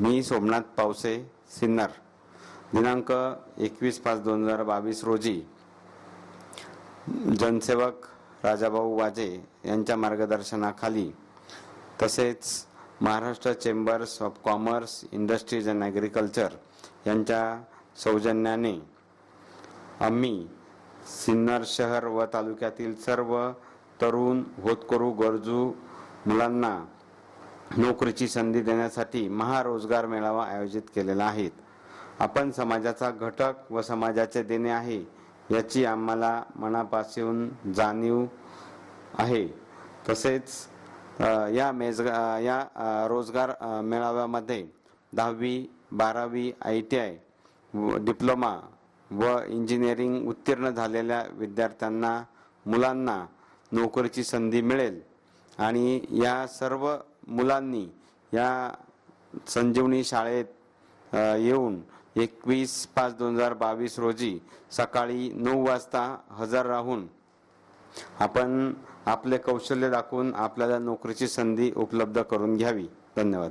मी सोमनाथ पावसे सिन्नर दिनांक एकवीस पाच दोन हजार बावीस रोजी जनसेवक राजाभाऊ वाजे यांच्या मार्गदर्शनाखाली तसेच Maharashtra chambers of commerce industries and agriculture यांच्या सौजन्याने आम्ही सिन्नर शहर व तालुक्यातील सर्व तरुण होतकरू गरजू मुलांना नोकरीची संधी देण्यासाठी महारोजगार मेळावा आयोजित केलेला आहे. आपण समाजाचा घटक व समाजाचे देणे आहे याची आम्हाला मनापासून जाणीव आहे. तसेच या मेजगा या रोजगार मेळाव्यामध्ये दहावी बारावी आय टी आय व डिप्लोमा व इंजिनिअरिंग उत्तीर्ण झालेल्या विद्यार्थ्यांना मुलांना नोकरीची संधी मिळेल. आणि या सर्व मुलांनी या संजीवनी शाळेत येऊन एकवीस पाच दोन हजार बावीस रोजी सकाळी नऊ वाजता हजर राहून आपण आपले कौशल्य दाखवून आपल्याला नोकरीची संधी उपलब्ध करून घ्यावी. धन्यवाद.